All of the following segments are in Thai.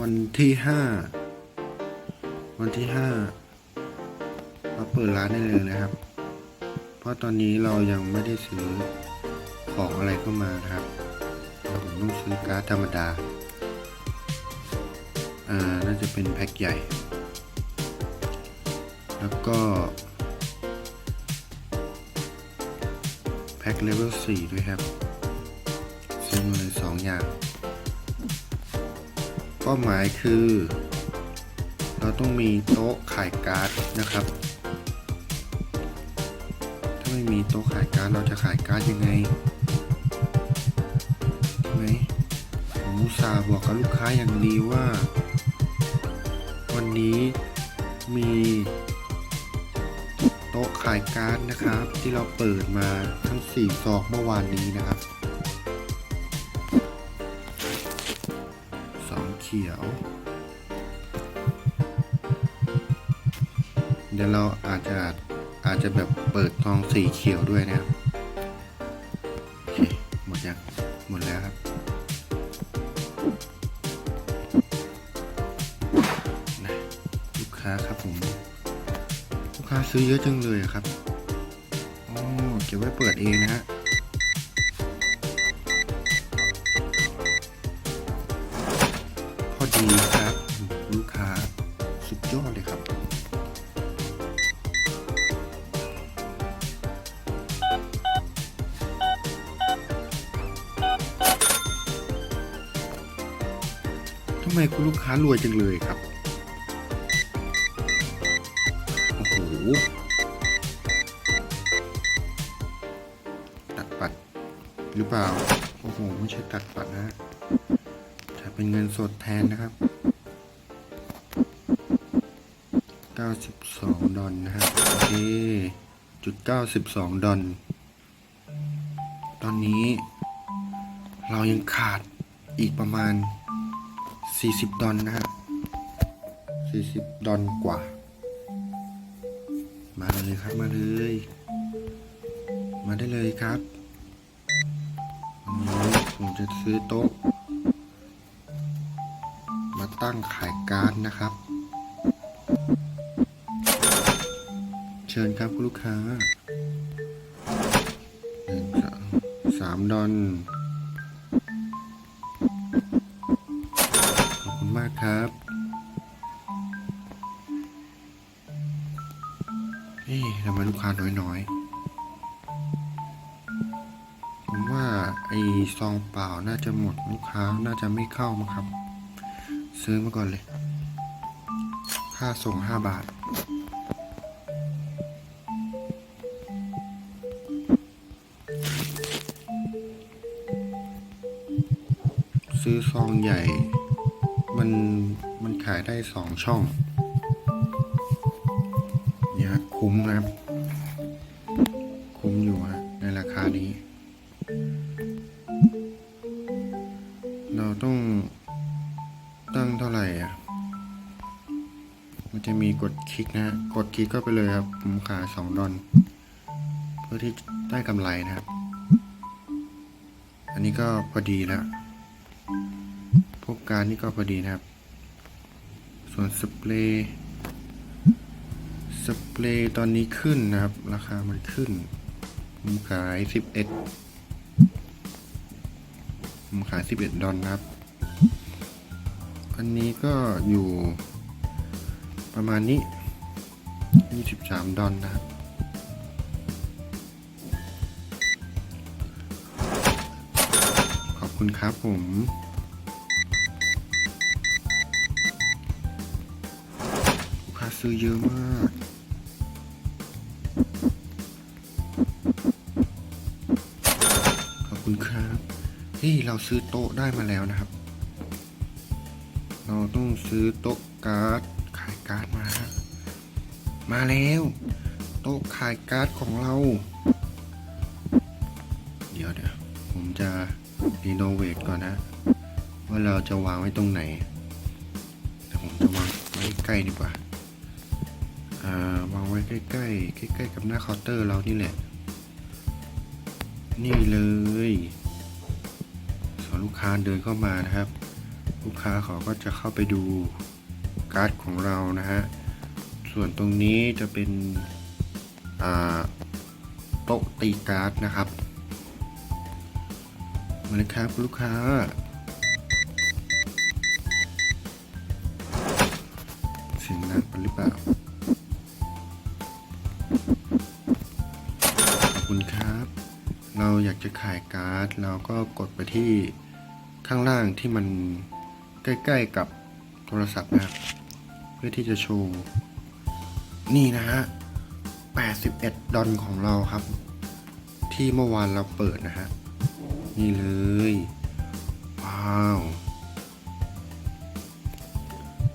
วันที่ห้าวันที่ห้าเราเปิดร้านได้เลยนะครับ เพราะตอนนี้เรายังไม่ได้ซื้อของอะไรเข้ามานะครับผมต้องซื้อการ์ดธรรมดา อ่า น่าจะเป็นแพ็คใหญ่ แล้วก็ แพ็คเลเวล4ด้วยครับ ซื้อมาเลยสองอย่าง เป้าหมายคือ เราต้องมีโต๊ะขายการ์ดนะครับ ถ้าไม่มีโต๊ะขายการ์ดเราจะขายการ์ดยังไงใช่ไหมผมอุตส่าห์บอกกับลูกค้าอย่างดีว่า วันนี้มีโต๊ะขายการ์ดนะครับ ที่เราเปิดมาทั้ง4ซอกเมื่อวานนี้นะครับ ขียว เดี๋ยวเราอาจจะอาจจะแบบเปิดทองสีเขียวด้วยนะครับโอเคหมดยังหมดแล้วครับนะลูกค้าครับผมลูกค้าซื้อเยอะจังเลยครับ โอ้เก็บไว้เปิดเองนะฮะำไมคุณลูกค้ารวยจังเลยครับ โอ้โห ตัดปัดหรือเปล่า โอ้โห ไม่ใช่ตัดปัดนะฮะจะเป็นเงินสดแทนนะครับ 92 ดอลนะฮะโอเค จุด 92 ดอลตอนนี้ เรายังขาดอีกประมาณ 40 ดอลนะฮะ40 ดอลกว่า มาเลยครับมาเลย มาได้เลยครับผมจะซื้อโต๊ะ มาตั้งขายการ์ดนะครับ เชิญครับคุณลูกค้าหนึ่งสามดอน คาน้อยๆ ผมว่าไอ้ซองเปล่าน่าจะหมดลูกค้าน่าจะไม่เข้ามั้งครับ ซื้อมาก่อนเลย ค่าส่งห้าบาทซื้อซองใหญ่ มัน มันขายได้สองช่อง เนี่ยคุ้มนะครับ คลิกนะกดคลิกก็ไปเลยครับผมขายสองดอลเพื่อที่ได้กำไรนะครับ อันนี้ก็พอดีแล้วพวกการนี่ก็พอดีนะครับ ส่วนสเปรย์สเปรย์ตอนนี้ขึ้นนะครับ ราคามันขึ้นผมขายสิบเอ็ดผมขายสิบเอ็ดดอลนะครับ อันนี้ก็อยู่ประมาณนี้ 23 ดอลนะครับขอบคุณครับผมลูกค้าซื้อเยอะมากขอบคุณครับเฮ้ยเราซื้อโต๊ะได้มาแล้วนะครับ เราต้องซื้อโต๊ะการ์ดขายการ์ดมาฮะ มาแล้ว โต๊ะขายการ์ดของเรา เดี๋ยวเดี๋ยวผมจะรีโนเวทก่อนนะ ว่าเราจะวางไว้ตรงไหนแต่ผมจะวางไว้ใกล้ดีกว่า อ่าวางไว้ใกล้ๆใกล้ๆกับหน้าเคาน์เตอร์เรานี่แหละ นี่เลยสอนลูกค้าเดินเข้ามานะครับ ลูกค้าเขาก็จะเข้าไปดูการ์ดของเรานะฮะ ส่วนตรงนี้จะเป็นโต๊ะตีการ์ดนะครับมาเลยครับลูกค้า เสียงดังไปหรือเปล่า ขอบคุณครับ เราอยากจะขายการ์ด เราก็กดไปที่ข้างล่างที่มันใกล้ ๆ กับโทรศัพท์นะครับ เพื่อที่จะโชว์ นี่นะฮะ 81 ดอลของเราครับ ที่เมื่อวานเราเปิดนะฮะ นี่เลย ว้าว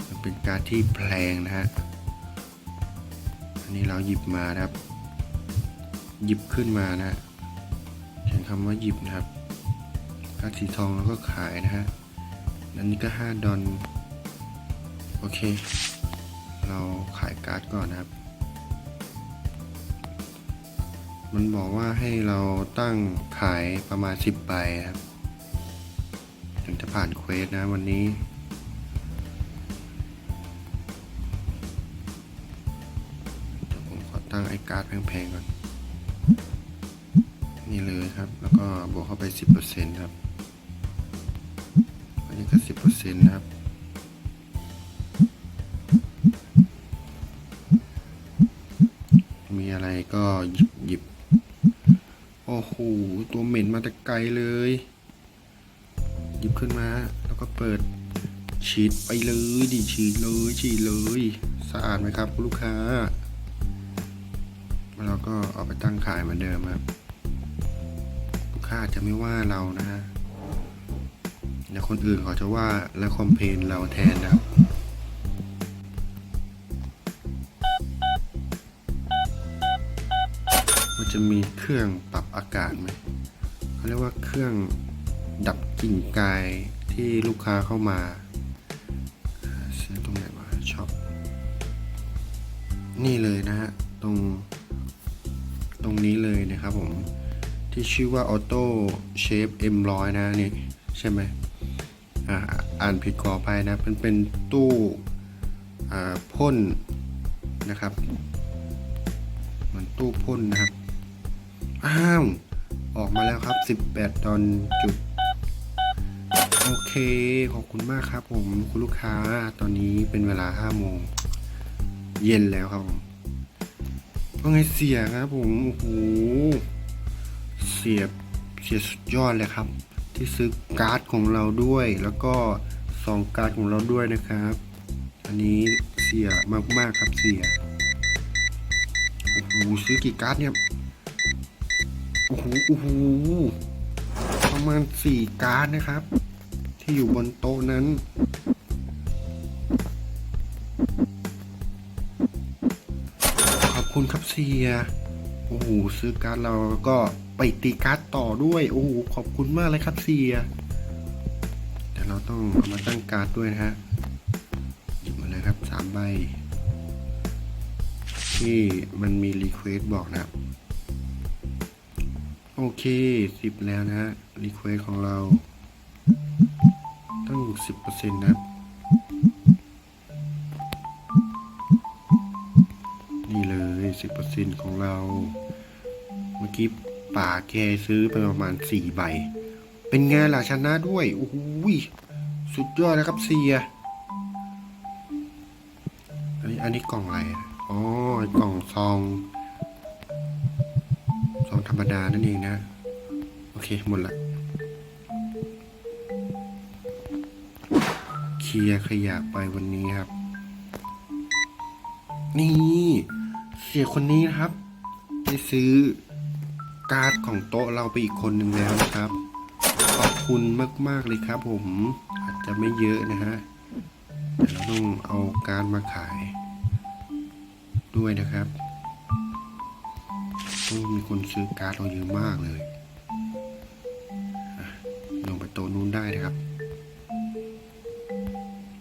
มันเป็นการที่แพงนะฮะ อันนี้เราหยิบมานะครับ หยิบขึ้นมานะฮะเขียนคำว่าหยิบนะครับกาสีทองเราก็ขายนะฮะ อันนี้ก็ 5 ดอลโอเค เราขายการ์ดก่อนนะครับ มันบอกว่าให้เราตั้งขายประมาณ 10ใบครับ ถึงจะผ่านเควสนะวันนี้ผมขอตั้งไอ้การ์ดแพงๆก่อน นี่เลยครับ แล้วก็บวกเข้าไป 10%ครับ อันนี้ก็ 10%นะครับ รก็หยิบหยิบโอ้โหตัวเหม็นมาแต่ไกลเลย หยิบขึ้นมา แล้วก็เปิดฉีดไปเลยดิฉีดเลยฉีดเลย สะอาดไหมครับลูกค้าแล้วก็เอาไปตั้งขายเหมือนเดิมครับลูกค้าจะไม่ว่าเรานะฮะเดี๋ยวคนอื่นเขาจะว่าและคอมเพลนเราแทนนะครับ จะมีเครื่องปรับอากาศไหมเขาเรียกว่าเครื่องดับกลิ่นกายที่ลูกค้าเข้ามาซื้อตรงไหนวะช็อปนี่เลยนะฮะ ตรง ตรงนี้เลยนะครับผม ที่ชื่อว่า Auto Shape M100 นะนี่ ใช่ไหมอ่าอ่านผิดขอไปนะมันเป็นตู้พ่นนะครับ เหมือนตู้พ่นนะครับ อ้าว ออกมาแล้วครับ 18ดอลจุด โอเค ขอบคุณมากครับผมคุณลูกค้าตอนนี้เป็นเวลา5โมง เย็นแล้วครับผมว่าไงเสียครับผม โอ้โห เสียบเสียสุดยอดเลยครับ ที่ซื้อการ์ดของเราด้วย แล้วก็ซองการ์ดของเราด้วยนะครับ อันนี้เสียมากๆครับเสีย โอ้โห ซื้อกี่การ์ดเนี่ย โอ้โหโอ้โหประมาณสี่การ์ดนะครับ ที่อยู่บนโต๊ะนั้น ขอบคุณครับเสียโอ้โหซื้อการ์ดเราแล้วก็ไปตีการ์ดต่อด้วย โอ้โหขอบคุณมากเลยครับเสียแต่เราต้องเอามาตั้งการ์ดด้วยนะฮะหยิบมาเลยครับสามใบที่มันมีรีเควสบอกนะครับ โอเคสิบแล้วนะฮะรีเควสของเรา ตั้งสิบเปอร์เซ็นต์นะนี่เลยสิบเปอร์เซ็นต์ของเรา เมื่อกี้ป่าแกซื้อไปประมาณสี่ใบ เป็นไงล่ะชนะด้วย โอ้โหยสุดยอดนะครับเสียอันนี้อันนี้กล่องอะไรอะอ๋อกล่องซอง ธรรมดานั่นเองนะ โอเค หมดละ เคลียร์ขยะไปวันนี้ครับ นี่ เสียคนนี้ครับได้ซื้อการ์ดของโต๊ะเราไปอีกคนหนึ่งแล้วนะครับ ขอบคุณมาก ๆ เลยครับผมอาจจะไม่เยอะนะฮะแต่เราต้องเอาการ์ดมาขาย ด้วยนะครับ โอ้มีคนซื้อการ์ดเราเยอะมากเลยลงไปโต๊ะนู้นได้นะครับ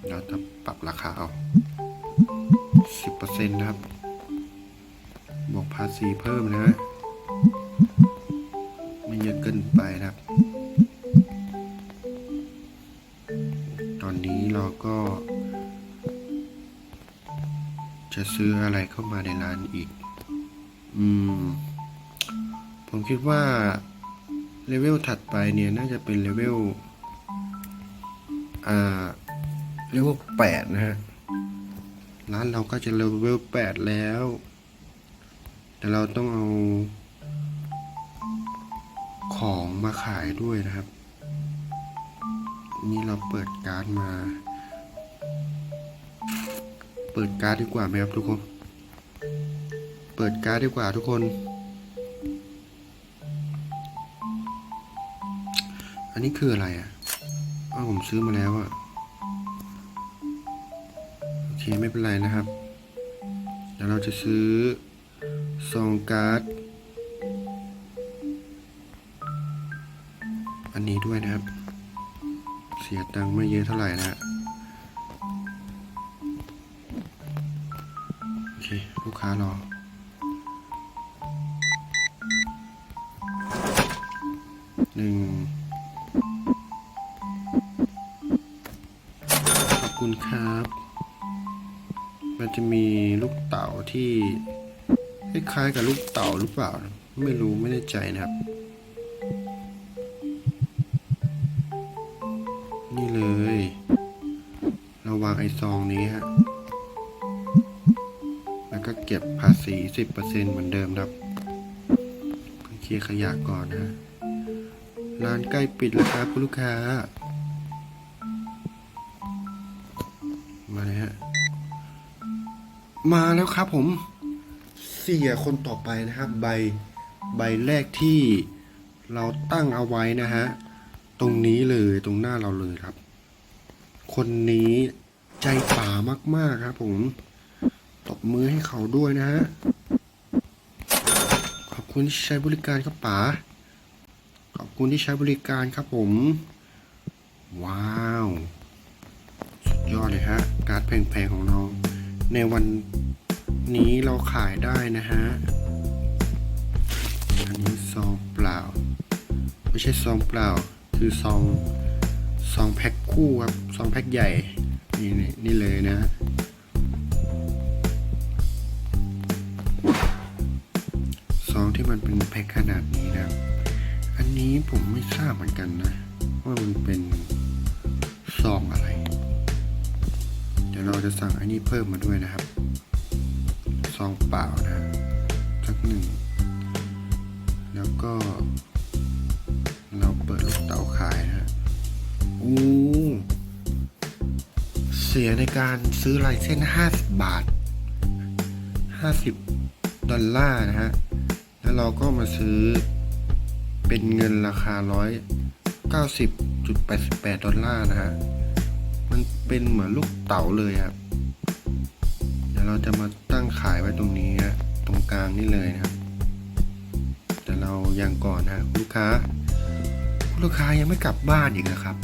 เราจะปรับราคาเอาสิบเปอร์เซ็นะครับ บวกภาษีเพิ่มนะฮะไม่เยอะเกินไปนะครับ ตอนนี้เราก็ จะซื้ออะไรเข้ามาในร้านอีก อืม ผมคิดว่าเลเวลถัดไปเนี่ยน่าจะเป็นเลเวลอ่าเลเวลแปดนะฮะ ร้านเราก็จะเลเวลแปดแล้ว แต่เราต้องเอา ของมาขายด้วยนะครับ นี่เราเปิดการ์ดมา เปิดการ์ดดีกว่าไหมครับทุกคน เปิดการ์ดดีกว่าทุกคน อันนี้คืออะไรอะอ้าผมซื้อมาแล้วอะ โอเคไม่เป็นไรนะครับ เดี๋ยวเราจะซื้อซองการ์ด อันนี้ด้วยนะครับ เสียตังค์ไม่เยอะเท่าไหร่นะฮะโอเค ลูกค้ารอหนึ่ง อบคุณครับ มันจะมีลูกเต๋าที่คล้ายๆกับลูกเต๋าหรือเปล่า ไม่รู้ไม่แน่ใจนะครับ นี่เลย เราวางไอซองนี้ฮะ แล้วก็เก็บภาษีสิบเปอร์เซ็นเหมือนเดิมครับเคลียร์ขยะก่อนนะร้านใกล้ปิดแล้วครับคุณลูกค้า มาแล้วครับผมเสียคนต่อไปนะครับ ใบใบแรกที่เราตั้งเอาไว้นะฮะ ตรงนี้เลยตรงหน้าเราเลยครับ คนนี้ใจป่ามาก ๆ ครับผมตบมือให้เขาด้วยนะฮะ ขอบคุณที่ใช้บริการครับป๋าขอบคุณที่ใช้บริการครับผม ว้าว สุดยอดเลยฮะ การแพงๆของน้องในวัน นี้เราขายได้นะฮะ อันนี้ซองเปล่า ไม่ใช่ซองเปล่า คือซองซองแพ็คคู่ครับ ซองแพ็คใหญ่ นี่นี่นี่เลยนะซองที่มันเป็นแพ็คขนาดนี้นะครับ อันนี้ผมไม่ทราบเหมือนกันนะ ว่ามันเป็นซองอะไร เดี๋ยวเราจะสั่งอันนี้เพิ่มมาด้วยนะครับ ซองเปล่านะสักหนึ่ง แล้วก็ เราเปิดลูกเต๋าขายนะฮะอู้เสียในการซื้อลายเส้น 50 บาท 50 ดอลลาร์นะฮะ แล้วเราก็มาซื้อเป็นเงินราคา 190.88 ดอลลาร์นะฮะ มันเป็นเหมือนลูกเต๋าเลยครับ เราจะมาตั้งขายไว้ตรงนี้ฮะตรงกลางนี่เลยนะครับ แต่เรายังก่อนนะลูกค้า ลูกค้ายังไม่กลับบ้านอีกนะครับ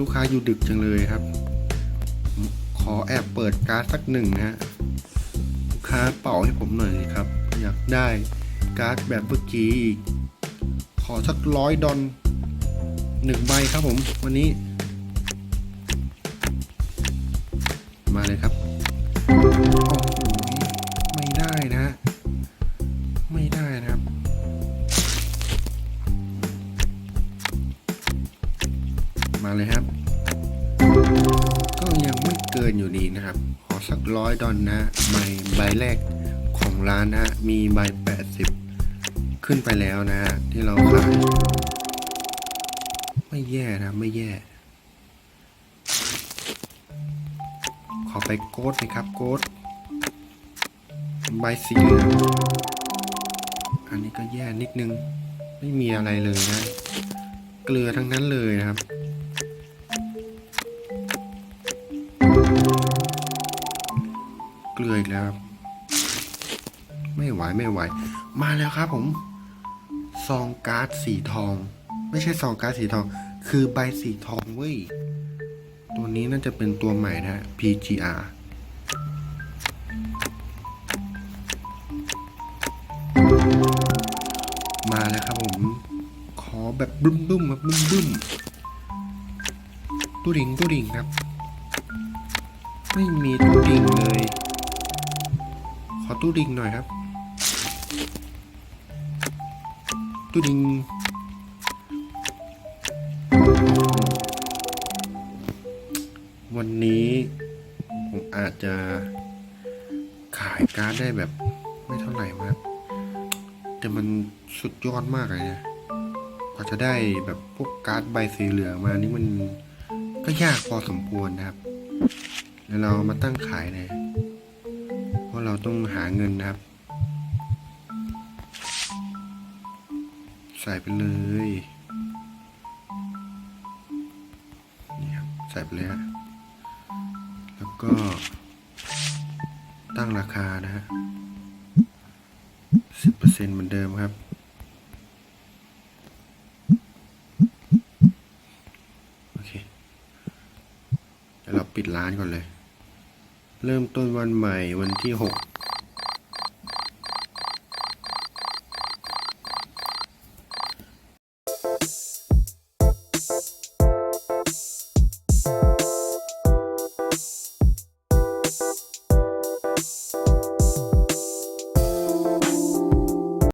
ลูกค้าอยู่ดึกจังเลยครับ ขอแอบเปิดการ์ดสักหนึ่งนะฮะลูกค้าเป่าให้ผมหน่อยสิครับ อยากได้การ์ดแบบเมื่อกี้อีกขอสักร้อยดอลหนึ่งใบครับผมวันนี้ มาเลยครับโอ้โหไม่ได้นะ ไม่ได้นะครับ มาเลยครับ ก็ยังไม่เกินอยู่ดีนะครับ ขอสักร้อยดอลนะใบใบแรกของร้านนะมีใบแปดสิบขึ้นไปแล้วนะ ที่เราขาย ไม่แย่นะ ไม่แย่ ขอไปโกดนะครับโกดใบสีเหลืองอันนี้ก็แย่นิดนึง ไม่มีอะไรเลยนะ เกลือทั้งนั้นเลยนะครับเกลืออีกแล้วครับไม่ไหวไม่ไหว มาแล้วครับผม ซองการ์ดสีทอง ไม่ใช่ซองการ์ดสีทอง คือใบสีทองเว้ย ตัวนี้น่าจะเป็นตัวใหม่นะ PGR มาแล้วครับผม ขอแบบบึ้มบึ้มๆครับบึ้มบึ้มตู้ดิงตู้ดิงครับ ไม่มีตู้ดิงเลย ขอตู้ดิงหน่อยครับตู้ดิง นี้ผมอาจจะขายการ์ดได้แบบไม่เท่าไหร่มากแต่มันสุดยอดมากเลยนะกว่าจะได้แบบพวกการ์ดใบสีเหลืองมานี่มันก็ยากพอสมควรนะครับ แล้วเรามาตั้งขายเลยเพราะเราต้องหาเงินนะครับ ใส่ไปเลยนี่ครับใส่ไปเลยฮะ ก็ตั้งราคานะฮะสิบเปอร์เซ็นเหมือนเดิมครับ โอเคเดี๋ยวเราปิดร้านก่อนเลย เริ่มต้นวันใหม่วันที่หก